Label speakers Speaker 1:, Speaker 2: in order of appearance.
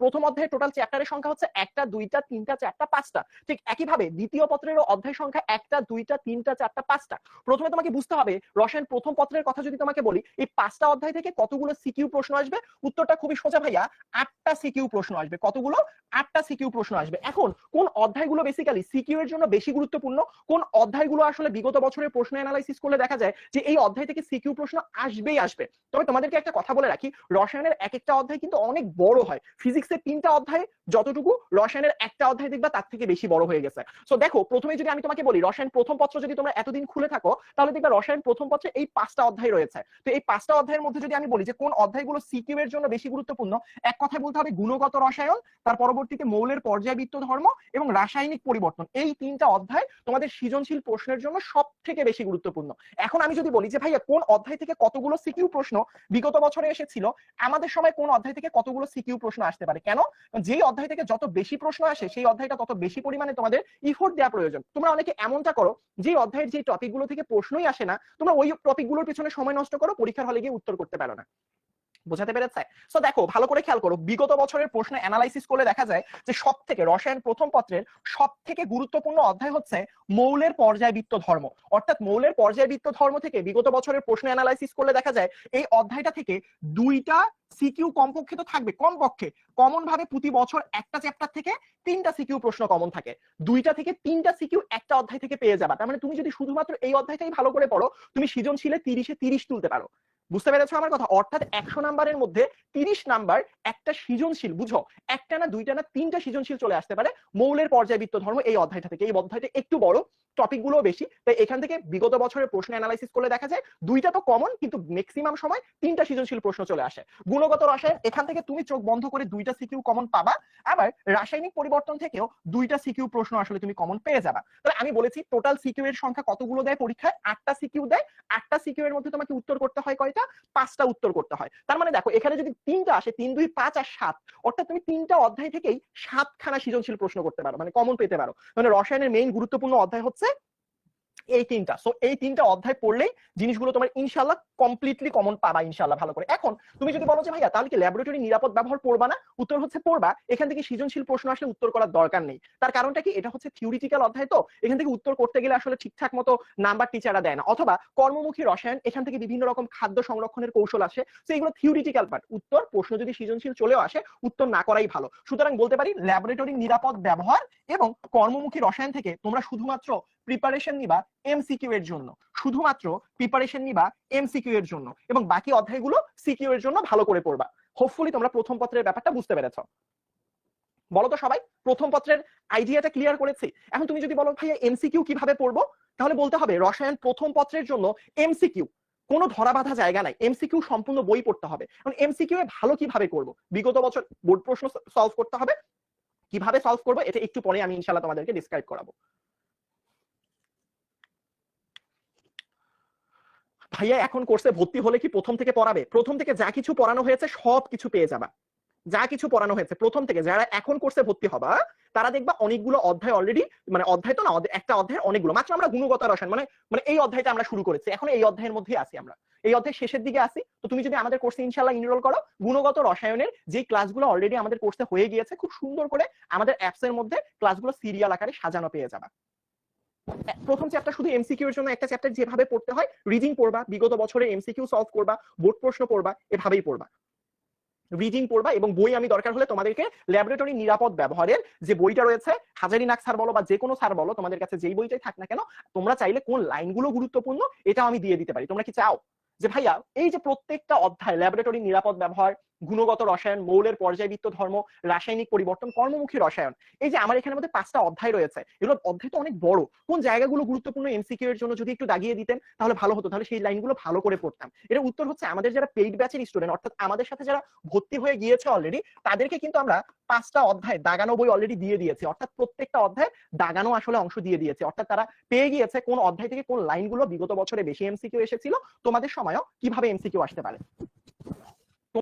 Speaker 1: প্রথম অধ্যায়ের টোটাল চ্যাপ্টারের সংখ্যা হচ্ছে একটা, দুইটা, তিনটা, চারটা, পাঁচটা। ঠিক একইভাবে দ্বিতীয় পত্রেরও অধ্যায় সংখ্যা একটা, দুইটা, তিনটা, চারটা, পাঁচটা। প্রথমে তোমাকে বুঝতে হবে, রসায়ন প্রথম পত্রের কথা যদি তোমাকে বলি, এই পাঁচটা অধ্যায় থেকে কতগুলো সিকিউ প্রশ্ন আসবে? উত্তরটা খুবই সোজা ভাইয়া, আটটা সিকিউ প্রশ্ন আসবে। কতগুলো? আটটা সিকিউ প্রশ্ন আসবে। এখন কোন অধ্যায়গুলো বেসিক্যালি সিকিউ এর জন্য বেশি গুরুত্বপূর্ণ? কোন অধ্যায়গুলো আসলে বিগত বছরের প্রশ্ন অ্যানালাইসিস করলে দেখা যায় যে এই অধ্যায় থেকে সিকিউ প্রশ্ন আসবেই আসবে। তবে তোমাদেরকে একটা কথা বলে রাখি, রসায়নের এক একটা অধ্যায় কিন্তু অনেক বড় হয়। ফিজিক্সের তিনটা অধ্যায় যতটুকু রসায়নের একটা অধ্যায় দেখবা, তার থেকে বেশি বড় হয়ে গেছে। সো দেখো, প্রথমে যদি আমি তোমাকে বলি, রসায়ন প্রথম পত্র যদি তোমরা এতদিন খুলে থাকো, তাহলে দেখবা রসায়ন প্রথম পত্রে এই পাঁচটা অধ্যায় রয়েছে। তো এই পাঁচটা অধ্যায়ের মধ্যে যদি আমি বলি যে কোন অধ্যায়গুলো সিকিউ এর জন্য বেশি গুরুত্বপূর্ণ, এক কথায় বলতে হবে গুণগত রসায়ন, তার পরবর্তীতে মৌলের পর্যায়বৃত্ত ধর্ম এবং রাসায়নিক পরিবর্তন। এই তিনটা অধ্যায় তোমাদের সৃজনশীল প্রশ্নের জন্য সব থেকে বেশি গুরুত্বপূর্ণ। এখন আমি যদি বলি যে, ভাইয়া, কোন অধ্যায় থেকে কতগুলো সিকিউ প্রশ্ন বিগত বছরে এসেছিল? আমাদের সময় কোন অধ্যায় থেকে কতগুলো সিকিউ প্রশ্ন আসতে পারে? কেন? যেই অধ্যায় থেকে যত বেশি প্রশ্ন আসে, সেই অধ্যায়টা তত বেশি পরিমাণে তোমাদের ইফোর্ট দেওয়া প্রয়োজন। তোমরা অনেকে এমনটা করো যে অধ্যায়ের যে টপিকগুলো থেকে প্রশ্নই আসে না, তোমরা ওই টপিকগুলোর পিছনে সময় নষ্ট করো, পরীক্ষার হলে গিয়ে উত্তর করতে পারো না। বোঝাতে পেরেছে? সো দেখো, ভালো করে খেয়াল করো, বিগত বছরের প্রশ্ন অ্যানালাইসিস করলে দেখা যায় যে সব থেকে রসায়ন প্রথম পত্রের সব থেকে গুরুত্বপূর্ণ অধ্যায় হচ্ছে মৌলের পর্যায়বৃত্ত ধর্ম। অর্থাৎ মৌলের পর্যায়বৃত্ত ধর্ম থেকে বিগত বছরের প্রশ্ন অ্যানালাইসিস করলে দেখা যায় এই অধ্যায়টা থেকে দুইটা সিকিউ কমপক্ষে তো থাকবে, কমপক্ষে। কমন ভাবে প্রতি বছর একটা চ্যাপ্টার থেকে তিনটা সিকিউ প্রশ্ন কমন থাকে। দুইটা থেকে তিনটা সিকিউ একটা অধ্যায় থেকে পেয়ে যাবা। তার মানে তুমি যদি শুধুমাত্র এই অধ্যায়টাই ভালো করে পড়ো, তুমি সৃজনশীলে তিরিশে তিরিশ তুলতে পারো। বুঝতে পেরেছ আমার কথা? অর্থাৎ একশো নাম্বারের মধ্যে তিরিশ নাম্বার একটা সৃজনশীল, বুঝো? একটা না দুইটা না তিনটা সৃজনশীল চলে আসতে পারে মৌলের পর্যায়বৃত্ত ধর্ম এই অধ্যায়টা থেকে। এই অধ্যায়টা একটু বড় টপিকগুলো বেশি। তাই এখান থেকে বিগত বছরের প্রশ্ন অ্যানালাইসিস করলে দেখা যায় দুইটা তো কমন কিন্তু ম্যাক্সিমাম সময় তিনটা সৃজনশীল প্রশ্ন চলে আসে। গুণগত রসায়ন এখান থেকে তুমি চোখ বন্ধ করে দুইটা সিকিউ কমন পাবা, আবার রাসায়নিক পরিবর্তন থেকেও দুইটা সিকিউ প্রশ্ন আসলে তুমি কমন পেয়ে যাবা। তাহলে আমি বলেছি টোটাল সিকিউ এর সংখ্যা কতগুলো দেয় পরীক্ষায়? আটটা সিকিউ দেয়। আটটা সিকিউ এর মধ্যে তোমাকে উত্তর করতে হয় কয়টা? পাঁচটা উত্তর করতে হয়। তার মানে দেখো, এখানে যদি তিনটা আসে, তিন, দুই, পাঁচ আর সাত, অর্থাৎ তুমি তিনটা অধ্যায় থেকেই সাতখানা সৃজনশীল প্রশ্ন করতে পারো মানে কমন পেতে পারো। মানে রসায়নের মেইন গুরুত্বপূর্ণ অধ্যায় হচ্ছে এই তিনটা। সো এই তিনটা অধ্যায় পড়লেই জিনিসগুলো তোমার ইনশাল্লাহ কমপ্লিটলি কমন পাবা ইনশাল্লাহ ভালো করে। এখন তুমি যদি বলো যে, ভাইয়া, তাহলে কি ল্যাবরেটরি নিরাপদ ব্যবহার পড়বা না? উত্তর হচ্ছে পড়বা। এখান থেকে সৃজনশীল প্রশ্ন আসলে উত্তর করার দরকার নেই। তার কারণটা কি? এটা হচ্ছে থিওরিটিক্যাল অধ্যায় তো। এখান থেকে উত্তর করতে গেলে আসলে ঠিকঠাক মতো নাম্বার টিচাররা দেয় না। অথবা কর্মমুখী রসায়ন, এখান থেকে বিভিন্ন রকম খাদ্য সংরক্ষণের কৌশল আসে। তো এগুলো থিওরিটিক্যাল পার্ট উত্তর, প্রশ্ন যদি সৃজনশীল চলেও আসে, উত্তর না করাই ভালো। সুতরাং বলতে পারি ল্যাবরেটরি নিরাপদ ব্যবহার এবং কর্মমুখী রসায়ন থেকে তোমরা শুধুমাত্র প্রিপারেশন নিবা এমসিকিউ এর জন্য। শুধুমাত্র প্রিপারেশন নিবা এমসিকিউ এর জন্য এবং বাকি অধ্যায়গুলো সিকিউ এর জন্য ভালো করে পড়বা। হোপফুলি তোমরা প্রথম পত্রের ব্যাপারটা বুঝতে পেরেছ। বলো তো সবাই? প্রথম পত্রের আইডিয়াটা ক্লিয়ার করেছি। এখন তুমি যদি বলো, ভাইয়া এমসিকিউ কীভাবে পড়ব? তাহলে বলতে হবে, রসায়ন প্রথম পত্রের জন্য এমসিকিউ কোনো ধরা বাঁধা জায়গা নাই। এমসিকিউ সম্পূর্ণ বই পড়তে হবে। এখন এমসিকিউ এ ভালো কীভাবে করব? বিগত বছর বোর্ড প্রশ্ন সলভ করতে হবে। কীভাবে সলভ করব? এটা একটু পরে আমি ইনশাল্লাহ তোমাদেরকে ডিসক্রাইব করাবো। ভাইয়া, এখন কোর্সে ভর্তি হলে কি প্রথম থেকে পড়াবে? প্রথম থেকে যা কিছু পড়ানো হয়েছে, সব কিছু পেয়ে যাবা। যা কিছু পড়ানো হয়েছে, প্রথম থেকে যারা এখন কোর্সে ভর্তি হবা, তারা দেখবা অনেকগুলো অধ্যায় অলরেডি মানে অধ্যায় তো না একটা অধ্যায় অনেকগুলো। মাত্র আমরা গুণগত রসায়ন মানে মানে এই অধ্যায়টা আমরা শুরু করেছি। এখন এই অধ্যায়ের মধ্যে আছি আমরা। এই অধ্যায় শেষের দিকে আসি তো তুমি যদি আমাদের কোর্সে ইনশাল্লাহ ইনরোল করো, গুণগত রসায়নের যে ক্লাসগুলো অলরেডি আমাদের কোর্সে হয়ে গিয়েছে, খুব সুন্দর করে আমাদের অ্যাপস এর মধ্যে ক্লাসগুলো সিরিয়াল আকারে সাজানো পেয়ে যাবা। প্রথম চ্যাপ্টার শুধু এমসিকিউ এর জন্য, একটা চ্যাপ্টার যেভাবে পড়তে হয় রিডিং পড়বা, বিগত বছরে এমসিকিউ সলভ করবা বোর্ড প্রশ্ন পড়বা, এভাবেই পড়বা। রিডিং পড়বা এবং বই আমি দরকার হলে তোমাদেরকে ল্যাবরেটরি নিরাপদ ব্যবহারের যে বইটা রয়েছে, হাজারি নাক স্যার বলো বা যে কোনো স্যার বলো, তোমাদের কাছে যেই বইটাই থাক না কেন, তোমরা চাইলে কোন লাইনগুলো গুরুত্বপূর্ণ, এটাও আমি দিয়ে দিতে পারি। তোমরা কি চাও? যে ভাইয়া, এই যে প্রত্যেকটা অধ্যায় ল্যাবরেটরি নিরাপদ ব্যবহার গুণগত রসায়ন, মৌলের পর্যায়বৃত্ত ধর্ম, রাসায়নিক পরিবর্তন, কর্মমুখী রসায়ন। এই যে আমার এখানে মধ্যে পাঁচটা অধ্যায় রয়েছে, এগুলো অধ্যায় তো অনেক বড়। কোন জায়গাগুলো গুরুত্বপূর্ণ এমসিকিউ এর জন্য যদি একটু দাগিয়ে দিতেন, তাহলে ভালো হতো। তাহলে সেই লাইনগুলো ভালো করে পড়তাম। এটা উত্তর হচ্ছে আমাদের যারা পেইড ব্যাচের স্টুডেন্ট অর্থাৎ আমাদের সাথে যারা ভর্তি হয়ে গিয়েছে অলরেডি তাদেরকে কিন্তু আমরা পাঁচটা অধ্যায়, দাগানো বই অলরেডি দিয়ে দিয়েছি। অর্থাৎ প্রত্যেকটা অধ্যায় দাগানো আসলে অংশ দিয়ে দিয়েছে। অর্থাৎ তারা পেয়ে গিয়েছে কোন অধ্যায় থেকে কোন লাইনগুলো বিগত বছরে বেশি এমসিকিউ এসেছিল, তোমাদের সময়ও কীভাবে এমসিকিউ আসতে পারে।